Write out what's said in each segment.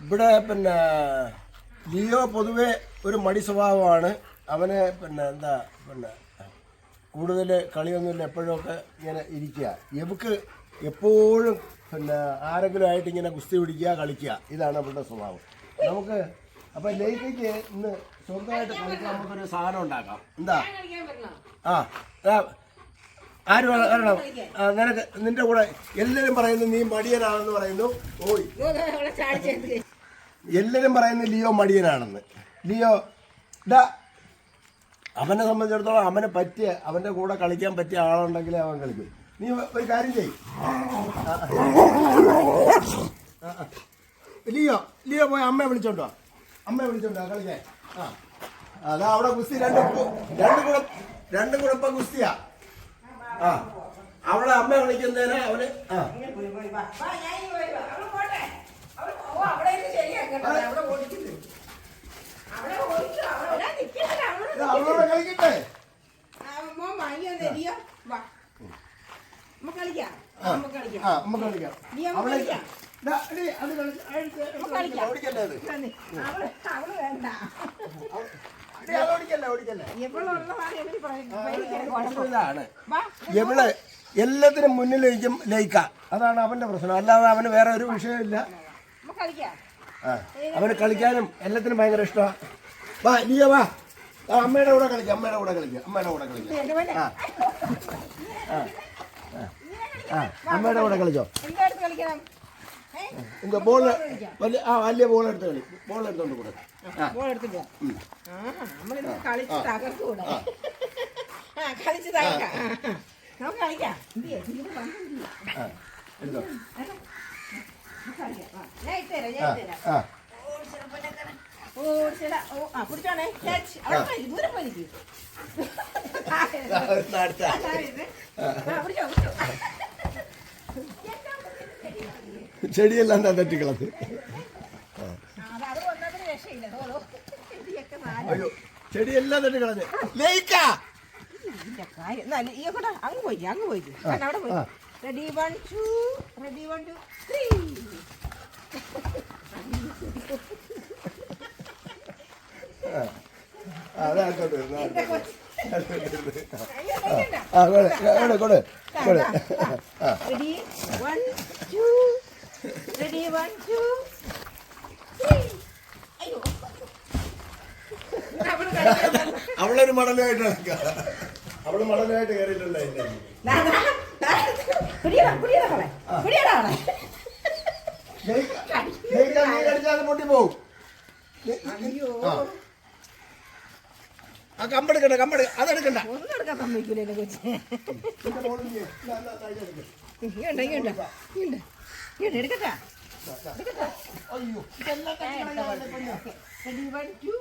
ഇവിടെ പിന്നെ ലിയോ പൊതുവെ ഒരു മടി സ്വഭാവമാണ്. അവന് പിന്നെ എന്താ പിന്നെ കൂടുതൽ കളിയൊന്നുമില്ല എപ്പോഴുമൊക്കെ ഇങ്ങനെ ഇരിക്കുക. എവക്ക് എപ്പോഴും പിന്നെ ആരെങ്കിലും ആയിട്ട് ഇങ്ങനെ കുസ്തി പിടിക്കുക കളിക്കുക ഇതാണ് അവളുടെ സ്വഭാവം. നമുക്ക് അപ്പം ലേഖയ്ക്ക് ഇന്ന് സ്വന്തമായിട്ട് കളിക്കാൻ നമുക്കൊരു സാധനം ഉണ്ടാക്കാം. എന്താ? ആ, ആര് നിനക്ക് നിന്റെ കൂടെ എല്ലാരും പറയുന്നു നീ മടിയനാണെന്ന് പറയുന്നു. ഓയ്. എല്ലാവരും പറയുന്നു ലിയോ മടിയനാണെന്ന്. ലിയോ ഡാ അവനെ സംബന്ധിച്ചിടത്തോളം അവനെ പറ്റിയ അവന്റെ കൂടെ കളിക്കാൻ പറ്റിയ ആളുണ്ടെങ്കിലേ അവൻ കളിക്കും. നീ ഒരു കാര്യം ചെയ്. ലിയോ ലിയോ പോയി അമ്മയെ വിളിച്ചോണ്ടോ? അമ്മയെ വിളിച്ചോണ്ടോ? കളിക്കാൻ. ആ. അതാ അവിടെ കുസ്തി രണ്ട് രണ്ട് കുഴപ്പം രണ്ട് കുഴപ്പം കുസ്തിയാ ആ. അവളെ അമ്മ വിളിക്കുന്നതിന് അവന് ആ. ഇത് അവളോട് കളിക്കട്ടെ. കളിക്കാം. ഇവൾ എല്ലാത്തിനും മുന്നിൽ ലയിക്കും ലയിക്ക. അതാണ് അവന്റെ പ്രശ്നം. അല്ലാതെ അവന് വേറെ ഒരു വിഷയമില്ല അവന് കളിക്കാനും എല്ലാത്തിനും ഭയങ്കര ഇഷ്ടമാണ് വാ നീയ വാ. അമ്മയുടെ കൂടെ കളിക്കാം അമ്മയുടെ കൂടെ കളിക്കാം അമ്മയുടെ കൂടെ കളിക്കാം. ആ ആ അമ്മയുടെ കൂടെ കളിച്ചോ? എന്താ ബോൾ വലിയ ആ വലിയ ബോൾ എടുത്ത് കളി. ബോൾ എടുത്തോണ്ട് കൂടെ. ബോൾ എടുത്തിട്ട് ആ നമ്മളിന്ന് കളിച്ച് തകർക്കൂടെ. ആ. കളിച്ച് തകർക്കാം. നമുക്ക് കളിക്കാം. എടുത്തോ. പിടിച്ചോണേ. ദൂരം പോയിരിക്കും. പിടിച്ചോ, പിടിച്ചോ. ചെടിയെല്ലാം എന്താ തെറ്റിക്കളത്ത് ആ, അത് അത് വന്നതിന് രക്ഷയില്ല. ദോ, ദോ. ഇതിയൊക്കെ തട്ടിക്കളത് ചെടിയെല്ലാം തെറ്റിക്കളഞ്ഞ് ലയിക്കാ അങ്ങ് പോയി അങ്ങ് പോയി. Ready one two ready one two three കഴിക്കണ്ട. ആ കൊട് one, two. Ready, one, two, three. അയ്യോ. അവൾ കഴിക്കാൻ അവളൊരു മടലായിട്ട് അവൾ മടലായിട്ട് കയറിയിട്ടുണ്ടായില്ലേ പൊട്ടി പോവും അയ്യോ. ആ. കമ്പെടുക്കണ്ട കമ്പെടു അതെടുക്കണ്ട ഒന്നും എടുക്കാൻ സമ്മതിക്കൂല എന്നെ കൊച്ചു. ഇങ്ങോട്ട് ഇങ്ങോട്ട് ഇങ്ങോട്ട് എടുക്കട്ടാ അയ്യോ ഇതെല്ലാം തെറ്റിക്കളഞ്ഞാ പെണ്ണെ. Ready, one, two,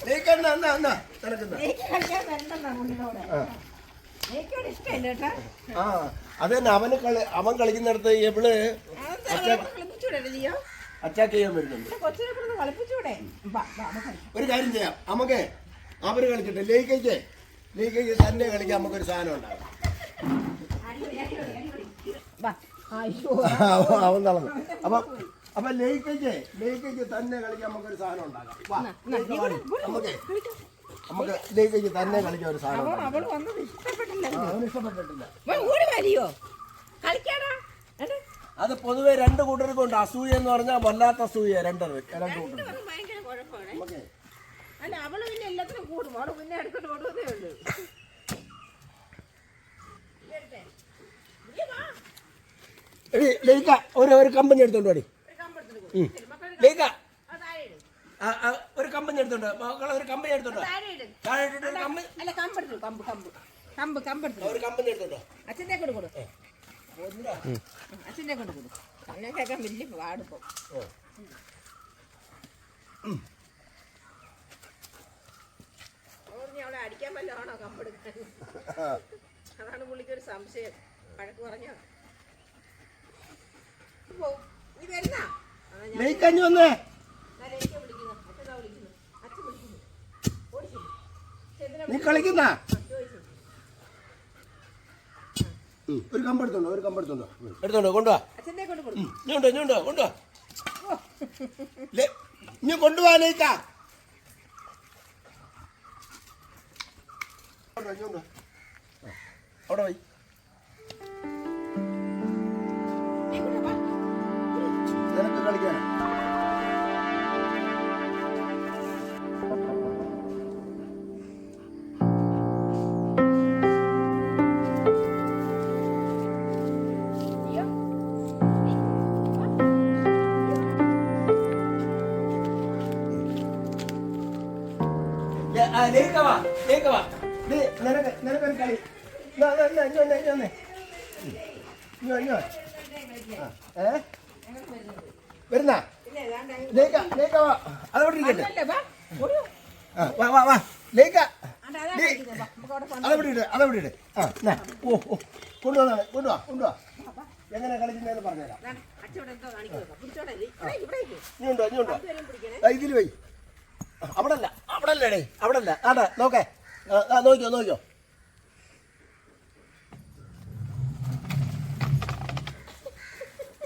ജയിക്കണ്ട എന്നാ എന്നാ നിനക്കെന്നാ എനിക്ക് കളിക്കാൻ വരണ്ടെന്നാ ആ. എനിക്കോട് ഇഷ്ടമില്ല കേട്ടാ ആ അത് തന്നെ അവന് കളി അവൻ കളിക്കുന്നിടത്ത് എവിടെ അറ്റാക്ക് ചെയ്യാൻ വരുന്നുണ്ട് ഒരു കാര്യം ചെയ്യാം. നമുക്ക് അവർ കളിക്കട്ടെ. ലേക്കയ്ക്ക് ലേക്കയ്ക്ക് തന്നെ കളിക്കാൻ നമുക്കൊരു സാധനം ഉണ്ടാകും അവൻ- തളർന്നു. അപ്പം അപ്പൊ ലേക്കയ്ക്ക് ലേക്കയ്ക്ക് തന്നെ കളിക്കാൻ നമുക്കൊരു സാധനം ഉണ്ടാകാം വാ. നമുക്ക് നമുക്ക് ലേക്കയ്ക്ക് തന്നെ കളിക്കാൻ ഒരു സാധനം അവന് ഇഷ്ടപ്പെട്ടിട്ടില്ല. അത് പൊതുവെ രണ്ട് കൂട്ടർക്കും ഉണ്ട്. അസൂയ എന്ന് പറഞ്ഞാൽ വല്ലാത്ത അസൂയ രണ്ട് രണ്ട് കൂട്ടർ നമുക്ക് അല്ല അവൾ പിന്നെ എല്ലാത്തിനും കൂടും. അവൾ പിന്നെ എടുത്തിട്ട് ഓടുവതേ ഉള്ളൂ ഇതെടുത്തേ. നീ വാ. എടി ലേക്ക ഒരു ഒരു കമ്പനി എടുത്തോണ്ട് മക്കളെ ലേക്ക ഒരു കമ്പനി എടുത്തോണ്ട് മക്കളെ ഒരു കമ്പനി എടുത്തോണ്ട്. താഴെ ഇട്. താഴെ ഇട്ടിട്ട് ഒരു കമ്പനി അല്ല കമ്പെടുത്തു കമ്പ് കമ്പ്. കമ്പ് കമ്പെടുത്തു ഒരു കമ്പനി എടുത്തോണ്ടോ അച്ഛന്റെ കൊണ്ട് കൊടു അച്ഛന്റെ കൊണ്ട് കൊടു അങ്ങനെ കേൾക്കാൻ വലിയ പാടിപ്പോ അവളെ അടിക്കാൻ വല്ലതാണോ കമ്പെടുക്കാൻ അതാണ് പുള്ളിക്കൊരു സംശയം. പഴക്ക് പറഞ്ഞോ? നീ ലേക്കഞ്ഞു വന്നേ. നീ കളിക്കുന്ന? ഒരു കമ്പെടുത്തോണ്ടോ ഒരു കമ്പെടുത്തോണ്ടോ എടുത്തോണ്ടോ കൊണ്ടുവാ. ഇഞ്ഞുണ്ടോ ഇഞ്ഞുണ്ടോ കൊണ്ടുവാ ലേ, ഇഞ്ഞ് കൊണ്ടുപോവാനേക്കാ അവിടെ പോയി ഉം. ഇഞ്ഞ് വാ, ഇഞ്ഞ് വാ. ആ, ഏ? വരുന്നാ? ലേക്ക ലേക്ക വാ. അതവിടെ ഇരിക്കട്ടെ. ആ, വാ വാ വാ. ലേക്ക അതവിടെ ഇട് അതവിടെ ഇട് ആ. ഓ ഓ. കൊണ്ടുവന്നാണ് കൊണ്ടുവാ കൊണ്ടുവാ. എങ്ങനെ കളിക്കുന്നതെന്ന് പറഞ്ഞുതരാം. ദാണ്ട് അച്ഛൻ ഇവിടെ എന്തോ കാണിക്കുന്നത്. പിടിച്ചോടെ ഇരി. ഇവിടെ ഇരി, ഇവിടെ ഇരി. ഇനി ഉണ്ടോ ഇനി ഉണ്ടോ പന്ത് വരെയും പിടിക്കണേ. ആ, ഇതിൽ പോയി അവിടെ അല്ല അവിടെ അല്ലേടേ അവിടെ അല്ല ആടാ നോക്കേ നോക്കിയോ നോക്കിയോ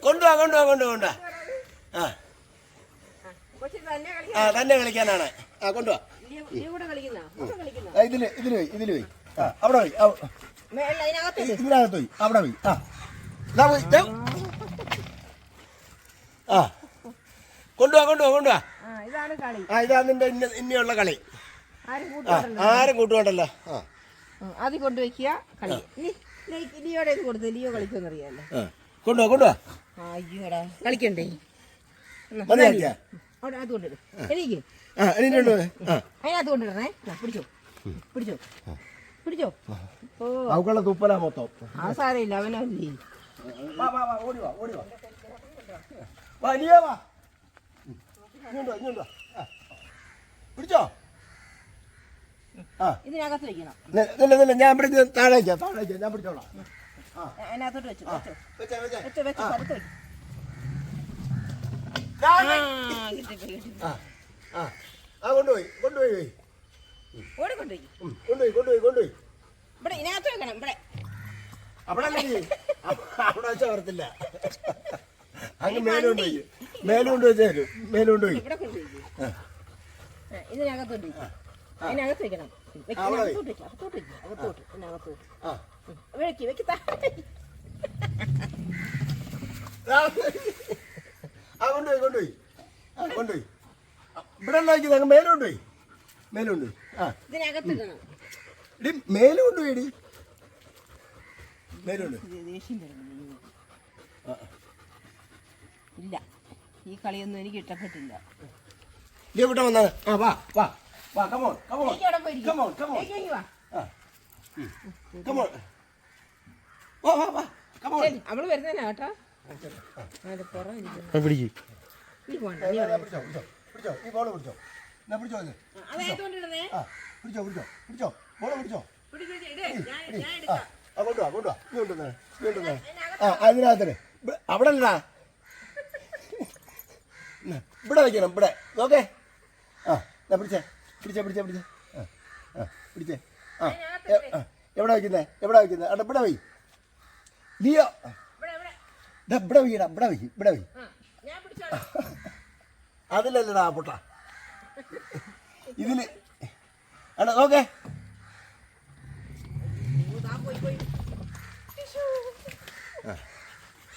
കൊണ്ടുവാ കൊണ്ടുവാ കൊണ്ടുവാ കൊണ്ടുവാ. ആ. തന്നെ കളിക്കാനാണ്. ആ കൊണ്ടുവാ. ഇതിൽ ഇതിൽ പോയി ഇതിൽ പോയി. ആ അവിടെ പോയി. ഇതിനകത്ത് പോയി അവിടെ പോയി. ആ. ഇതാ പോയി ആ. കൊണ്ടുവാ കൊണ്ടുവാ കൊണ്ടുവാ. ആ, ഇതാണ് നിന്റെ ഇന്ന ഇനിയുള്ള കളി. ആരും ആ ആരും കൂട്ടുകൊണ്ടല്ലോ. ആ. അത് കൊണ്ടുവയ്ക്കുക കളി. ലിയോടെ ഇത് കൊടുത്ത് ലിയോ കളിക്കുമെന്ന് അറിയാമല്ലോ. കൊണ്ടുവാ കൊണ്ടുവാ. അയ്യോടാ കളിക്കണ്ടേ? അവിടെ അത് കൊണ്ടിടും എനിക്ക് അതിനകത്ത് കൊണ്ടിടണേ പിടിച്ചോ. പിടിച്ചോ. പിടിച്ചോ. ഓ. അവക്കുള്ള തുപ്പലാ മൊത്തം. ആ സാരമില്ല അവനല്ലേ. വാ വാ വാ ഓടി വാ ഓടി വാ. വാ നീയേ വാ. ഇങ്ങോട്ടോ ഇങ്ങോട്ടോ പിടിച്ചോ? ആ. ഇതിനകത്ത് വെക്കണം. ഇല്ല ഇല്ല ഞാൻ പിടിച്ച് താഴേക്കാ താഴേക്കാ ഞാൻ പിടിച്ചോളാം. അതിനകത്തോട്ട് വെച്ചു വെച്ചോ. വെച്ചേ വെച്ചേ. പുറത്ത് വെച്ചു ആ. കൊണ്ടുപോയി കൊണ്ടുപോയി പോയി. ഓടിക്കൊണ്ടുപോയി ഉം, കൊണ്ടുപോയി കൊണ്ടുപോയി കൊണ്ടുപോയി. ഇവിടെ ഇതിനകത്ത് വെക്കണം ഇവിടെ. അവിടെ അവിടെ വെച്ചാ വരത്തില്ല. അങ്ങ് പോയി. മേലുകൊണ്ട് വെച്ചേരും മേലുകൊണ്ട് പോയി ഇവിടെ കൊണ്ടുപോയി. ആ. ആ, ഇതിനകത്ത് കൊണ്ടുപോയി അതിനകത്ത് വെക്കണം. അകത്തോട്ട് അകത്തോട്ട് അകത്തോട്ട് ഇതിനകത്തോട്ട് വെക്കി. ആ. കൊണ്ടുപോയി കൊണ്ടുപോയി ആ കൊണ്ടുപോയി ഇവിടെ ഉണ്ടാക്കി വയ്ക്കുന്നത് മേലുകൊണ്ട് പോയി. മേലുകൊണ്ട് പോയി. ആ. ഇടി മേലുകൊണ്ട് പോയി ഇടി മേലുകൊണ്ട് ഇല്ല. ഈ കളിയൊന്നും എനിക്ക് ഇഷ്ടപ്പെട്ടില്ല. നീ ഇവിടെ വന്നാ ആ വാ വാ. വാ come on come on. Come on come on വാ. കമോൺ വാ വാ വാ. കമോൺ ശരി, അവൾ വരുന്നതിനാ കേട്ടോ. അത് പുറം പിടിക്ക്. നീ പോണ്ട നീ അവിടെ പിടിച്ചോ പിടിച്ചോ പിടിച്ചോ. ഈ പിടിച്ചോ. എന്നാ പിടിച്ചോ ഇത്? അതായതുകൊണ്ടിരുന്നേ ആ പിടിച്ചോ പിടിച്ചോ പിടിച്ചോ. ബോൾ പിടിച്ചോ. പിടിക്ക് പിടിക്ക്, ഇട്. ഞാൻ ഞാൻ ആ എടുക്കാം ആ കൊണ്ടുവാ കൊണ്ടുവാ നീ കൊണ്ടുവന്നേ നീ കൊണ്ടുവന്നേ. ആ അതിനകത്തിന് അവിടെ അല്ലടാ ഇവിടെ വയ്ക്കണം ഇവിടെ. ഓക്കെ ആ പിടിച്ചേ പിടിച്ചേ പിടിച്ചേ പിടിച്ചേ. ആ ആ പിടിച്ചേ. ആ ആ, എവിടെ വയ്ക്കുന്നേ എവിടെ വയ്ക്കുന്നേ അവിടെ ഇവിടെ വൈ ലിയോ ഇവിടെ വയ്യടാ ഇവിടെ വയ്ക്കും ഇവിടെ വയ്ക്കും ആ അതിലല്ലടാ പൊട്ട. ഇതിൽ. അടാ നോക്കേ.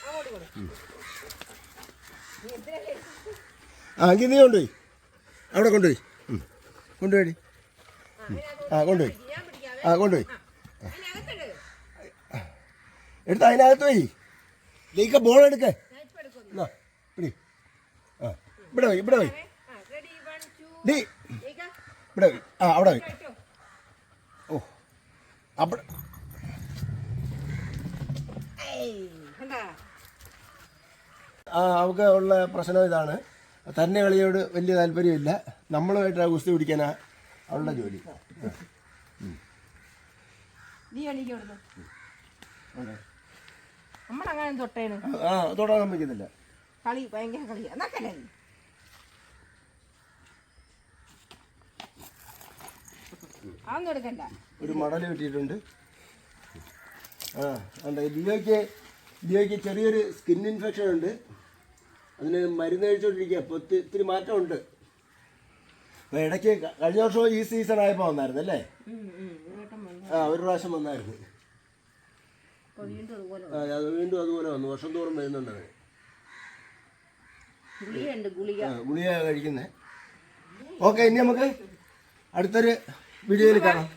ഓ, ആ എങ്കിൽ നീ കൊണ്ടുപോയി. അവിടെ കൊണ്ടുപോയി. കൊണ്ടുപോയി. ആ കൊണ്ടുപോയി. ആ കൊണ്ടുപോയി. എടുത്ത അതിനകത്ത് പോയി. ലീക്ക ബോൾ എടുക്കേ. ഇവിടെ പോയി ഇവിടെ പോയി. ഡി ഇവിടെ പോയി. ആ അവിടെ പോയി. ഓ അവിടെ. ആ അവൾക്ക് ഉള്ള പ്രശ്നം ഇതാണ്. തന്നെ കളിയോട് വലിയ താല്പര്യമില്ല. നമ്മളുമായിട്ട് ആ ഗുസ്തി പിടിക്കാനാ അവളുടെ ജോലി. ആ തൊടാൻ സമ്മതിക്കുന്നില്ല കളി ഭയങ്കര കളി. അതൊന്നും എടുക്കണ്ട. ഒരു മടൽ കിട്ടിയിട്ടുണ്ട് ആ ഉണ്ട് ലിയോയ്ക്ക് ലിയോയ്ക്ക് ചെറിയൊരു സ്കിൻ ഇൻഫെക്ഷൻ ഉണ്ട്. അതിന് മരുന്ന് കഴിച്ചുകൊണ്ടിരിക്കുക ഇപ്പോൾ ഒത്തിരി ഇത്തിരി മാറ്റമുണ്ട്. അപ്പോൾ ഇടയ്ക്ക് കഴിഞ്ഞ വർഷം ഈ സീസൺ ആയപ്പോൾ വന്നായിരുന്നു അല്ലേ. ആ ഒരു പ്രാവശ്യം വന്നായിരുന്നു. ആ അത് വീണ്ടും അതുപോലെ വന്നു. വർഷം തോറും വരുന്നുണ്ടത് ഗുളിക. ആ ഗുളിക കഴിക്കുന്നത് ഓക്കെ ഇനി നമുക്ക് അടുത്തൊരു വീഡിയോയിൽ കാണാം.